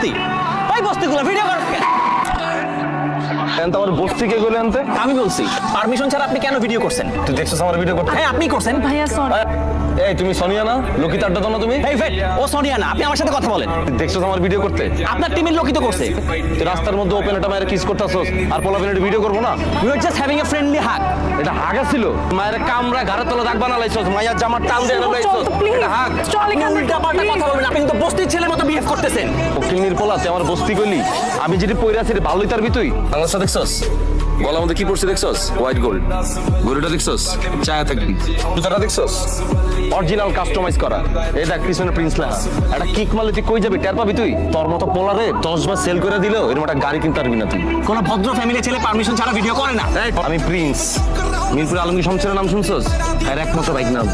বস্তি ওই বস্তিগুলো ভিডিও তো আমার বস্তি কে গেলে আনতে? আমি বলছি পারমিশন ছাড়া আপনি কেন ভিডিও করছেন? তুই দেখছিস আমার ভিডিও করতে? হ্যাঁ আপনি করছেন। ভাইয়া সরি এই তুমি সোনিয়া না? লকিত আড্ডা দাও না তুমি? এই ফেট ও সোনিয়া না আপনি আমার সাথে কথা বলেন। দেখছিস আমার ভিডিও করতে? আপনার টিমের লোকই তো করছে। তুই রাস্তার মধ্যে ওপেন একটা মায়ের কিস করতেছস আর পোলা পেনের ভিডিও করব না? We are just having a friendly hug এটা হাগা ছিল মায়ের কামরা ঘাড়ে তোলা দাগ বানালাইছস মায়ের জামার টান দিয়ে লাইছস তো এটা হাগ চল এখান উল্টা কথা বলবেন আপনি কিন্তু বস্তির ছেলের মতো বিহেভ করতেছেন। কিনির পোলা তুই আমার বস্তি কইলি? আমি যেটি পইরা আছি ভালোই তার ভিতই বাংলাদেশটা দেখছস? গলার মধ্যে কি পড়ছে দেখছস? হোয়াইট গোল্ড গরুটা দেখছস? চায়া থাকবি। জুতাটা দেখছস? অরিজিনাল কাস্টমাইজ করা। এই দেখ পিছনে প্রিন্স লেখা। একটা কিক মারলে তুই কই যাবি? টের পাবি তুই? তোর মতো পোলারে দশ বার সেল করে দিলেও এরকম একটা গাড়ি কিনতে পারবি না তুই। কোনো ভদ্র ফ্যামিলি ছেলে পারমিশন ছাড়া ভিডিও করে না। আমি প্রিন্স মিরপুর আলমগীর শমশেরের নাম শুনছস? আর একমাত্র বাইক নাম।